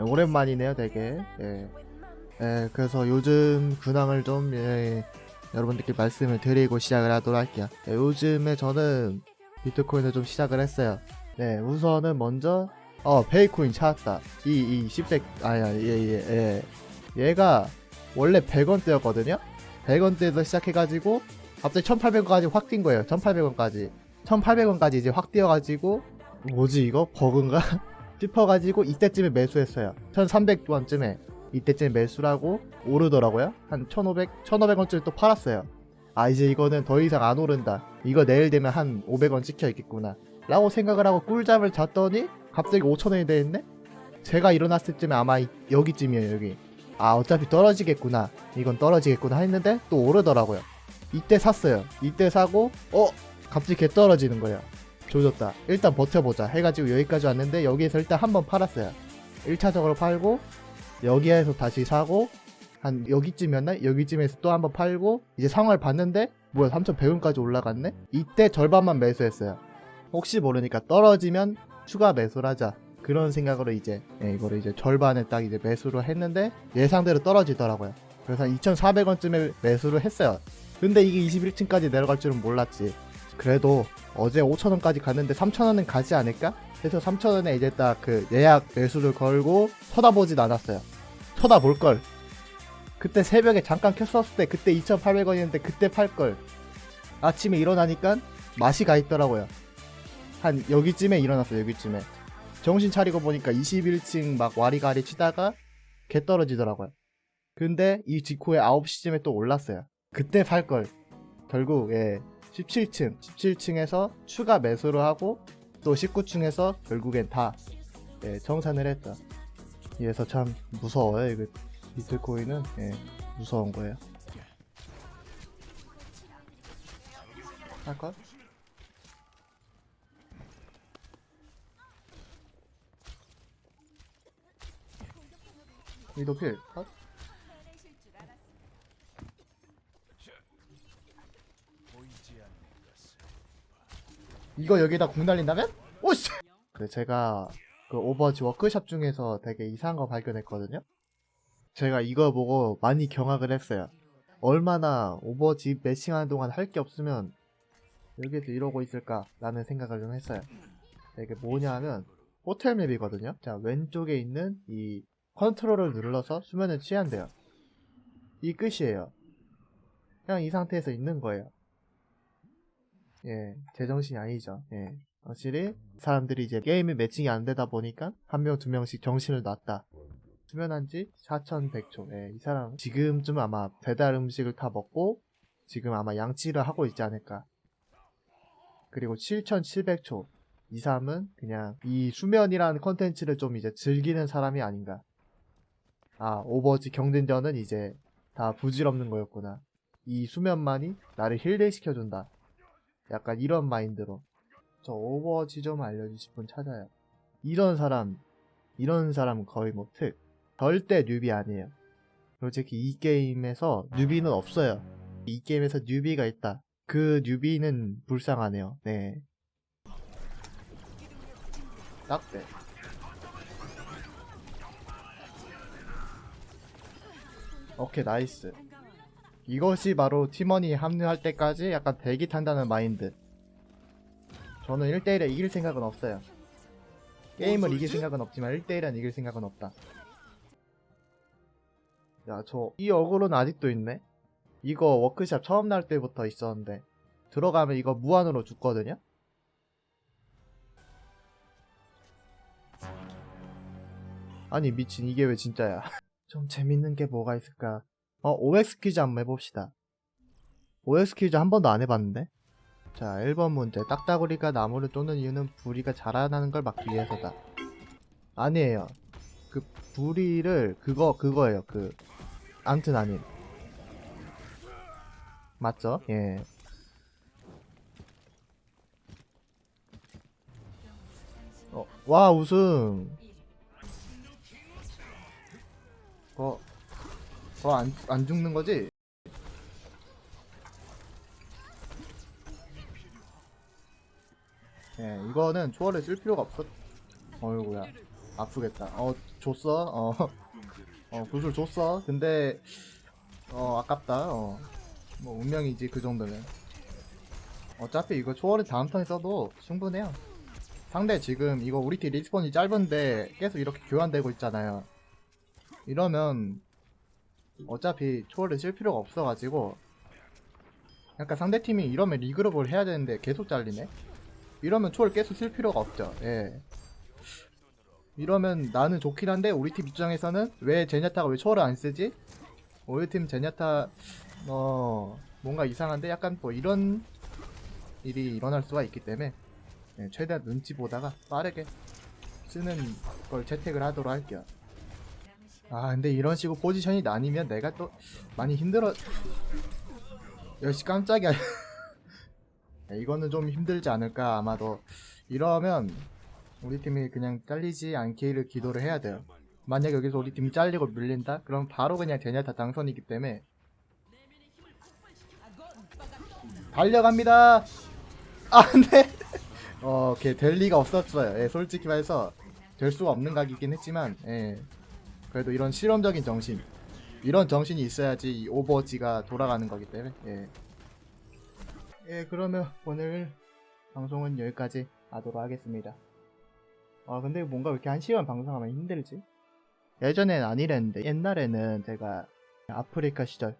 예, 오랜만이네요, 되게. 예. 예, 그래서 요즘 근황을 좀 예, 여러분들께 말씀을 드리고 시작을 하도록 할게요. 예, 요즘에 저는 비트코인을 좀 시작을 했어요. 네, 우선은 먼저 어 베이코인 찾았다. 이 이 10색 아야 예예 예, 예. 얘가 원래 100원대였거든요. 100원대에서 시작해가지고 갑자기 1,800원까지 확 뛴 거예요. 1,800원까지 1,800원까지 이제 확 뛰어가지고 뭐지 이거 버그인가 싶어가지고 이때쯤에 매수했어요. 1,300원쯤에 이때쯤에 매수를 하고 오르더라고요. 한 1,500 1,500원쯤에 또 팔았어요. 아 이제 이거는 더 이상 안 오른다. 이거 내일 되면 한 500원 찍혀 있겠구나. 라고 생각을 하고 꿀잠을 잤더니 갑자기 5천원이 돼있네? 제가 일어났을 쯤에 아마 이- 여기쯤이에요 여기 아 어차피 떨어지겠구나 이건 떨어지겠구나 했는데 또 오르더라고요 이때 샀어요 이때 사고 어? 갑자기 개 떨어지는 거예요 조졌다. 일단 버텨보자. 해가지고 여기까지 왔는데 여기에서 일단 한 번 팔았어요. 1차적으로 팔고 여기에서 다시 사고 한 여기쯤이었나? 여기쯤에서 또 한번 팔고 이제 상황을 봤는데 뭐야 3,100원까지 올라갔네? 이때 절반만 매수했어요. 혹시 모르니까 떨어지면 추가 매수를 하자. 그런 생각으로 이제 예, 이거를 이제 절반에 딱 이제 매수를 했는데 예상대로 떨어지더라고요. 그래서 한 2,400원쯤에 매수를 했어요. 근데 이게 21층까지 내려갈 줄은 몰랐지 그래도 어제 5,000원까지 갔는데 3,000원은 가지 않을까? 해서 3,000원에 이제 딱 그 예약 매수를 걸고 쳐다보진 않았어요. 쳐다볼 걸. 그때 새벽에 잠깐 켰었을 때 그때 2,800원이었는데 그때 팔걸. 아침에 일어나니까 맛이 가 있더라고요. 한 여기쯤에 일어났어요 여기쯤에. 정신 차리고 보니까 21층 막 와리가리 치다가 개 떨어지더라고요. 근데 이 직후에 9시쯤에 또 올랐어요. 그때 팔걸. 결국 예 17층 17층에서 추가 매수를 하고 또 19층에서 결국엔 다 예, 정산을 했다 그래서 참 무서워요 이거 비트코인은 예, 무서운 거예요 할까? 미도필 컷? 이거 여기다 공 날린다면? 오씨! 그 제가 그 오버워치 워크숍 중에서 되게 이상한 거 발견했거든요? 제가 이거 보고 많이 경악을 했어요. 얼마나 오버워치 매칭하는 동안 할 게 없으면 여기서 이러고 있을까라는 생각을 좀 했어요. 이게 뭐냐 하면 호텔 맵이거든요. 자, 왼쪽에 있는 이 컨트롤을 눌러서 수면을 취한대요. 이 끝이에요. 그냥 이 상태에서 있는 거예요. 예, 제정신이 아니죠. 예. 확실히 사람들이 이제 게임이 매칭이 안 되다 보니까 한 명, 두 명씩 정신을 놨다. 수면한 지 4,100초. 예, 이 사람 지금쯤 아마 배달 음식을 다 먹고 지금 아마 양치를 하고 있지 않을까. 그리고 7,700초. 이 사람은 그냥 이 수면이라는 컨텐츠를 좀 이제 즐기는 사람이 아닌가. 아, 오버워치 경쟁전은 이제 다 부질없는 거였구나. 이 수면만이 나를 힐링시켜준다. 약간 이런 마인드로. 저 오버워치 좀 알려주실 분 찾아요. 이런 사람, 이런 사람 거의 뭐 특. 절대 뉴비 아니에요. 솔직히 이 게임에서 뉴비는 없어요. 이 게임에서 뉴비가 있다. 그 뉴비는 불쌍하네요. 네. 딱대. 오케이, 나이스. 이것이 바로 팀원이 합류할 때까지 약간 대기 탄다는 마인드. 저는 1대1에 이길 생각은 없어요. 게임을 이길 생각은 없지만 1대1은 이길 생각은 없다. 야, 저, 이 어그로는 아직도 있네? 이거 워크샵 처음 날 때부터 있었는데, 들어가면 이거 무한으로 죽거든요? 아니, 미친, 이게 왜 진짜야. 좀 재밌는 게 뭐가 있을까? 어, OX 퀴즈 한번 해봅시다. OX 퀴즈 한 번도 안 해봤는데? 자, 1번 문제. 딱따구리가 나무를 쫓는 이유는 부리가 자라나는 걸 막기 위해서다. 아니에요. 그, 부리를, 그거, 그거예요. 그, 암튼 아님. 맞죠? 예. 어, 와, 우승. 어, 어, 안, 안 죽는 거지? 예, 이거는 초월을 쓸 필요가 없었, 어이구야. 아프겠다. 어, 줬어. 어, 어, 구슬 줬어. 근데, 어, 아깝다. 어, 뭐, 운명이지, 그 정도면. 어차피 이거 초월은 다음 턴에 써도 충분해요. 상대 지금 이거 우리 팀 리스폰이 짧은데 계속 이렇게 교환되고 있잖아요. 이러면, 어차피 초월을 쓸 필요가 없어가지고, 약간 상대팀이 이러면 리그룹을 해야 되는데 계속 잘리네? 이러면 초월 계속 쓸 필요가 없죠. 예. 이러면 나는 좋긴 한데 우리 팀 입장에서는 왜 제냐타가 왜 초월을 안 쓰지? 우리 팀 제냐타 어 뭔가 이상한데 약간 뭐 이런 일이 일어날 수가 있기 때문에 예, 최대한 눈치 보다가 빠르게 쓰는 걸 채택을 하도록 할게요. 아 근데 이런 식으로 포지션이 나뉘면 내가 또 많이 힘들어. 역시 깜짝이야. 야, 이거는 좀 힘들지 않을까 아마도 이러면 우리 팀이 그냥 잘리지 않기를 기도를 해야 돼요 만약 여기서 우리 팀이 잘리고 밀린다? 그럼 바로 그냥 제냐타 당선이기 때문에 달려갑니다 아 근데 어, 걔될 리가 없었어요 예, 솔직히 말해서 될 수가 없는 각이긴 했지만 예, 그래도 이런 실험적인 정신 이런 정신이 있어야지 이 오버워치가 돌아가는 거기 때문에 예. 예, 그러면 오늘 방송은 여기까지 하도록 하겠습니다. 아, 근데 뭔가 왜 이렇게 한 시간 방송하면 힘들지? 예전엔 아니랬는데, 옛날에는 제가 아프리카 시절,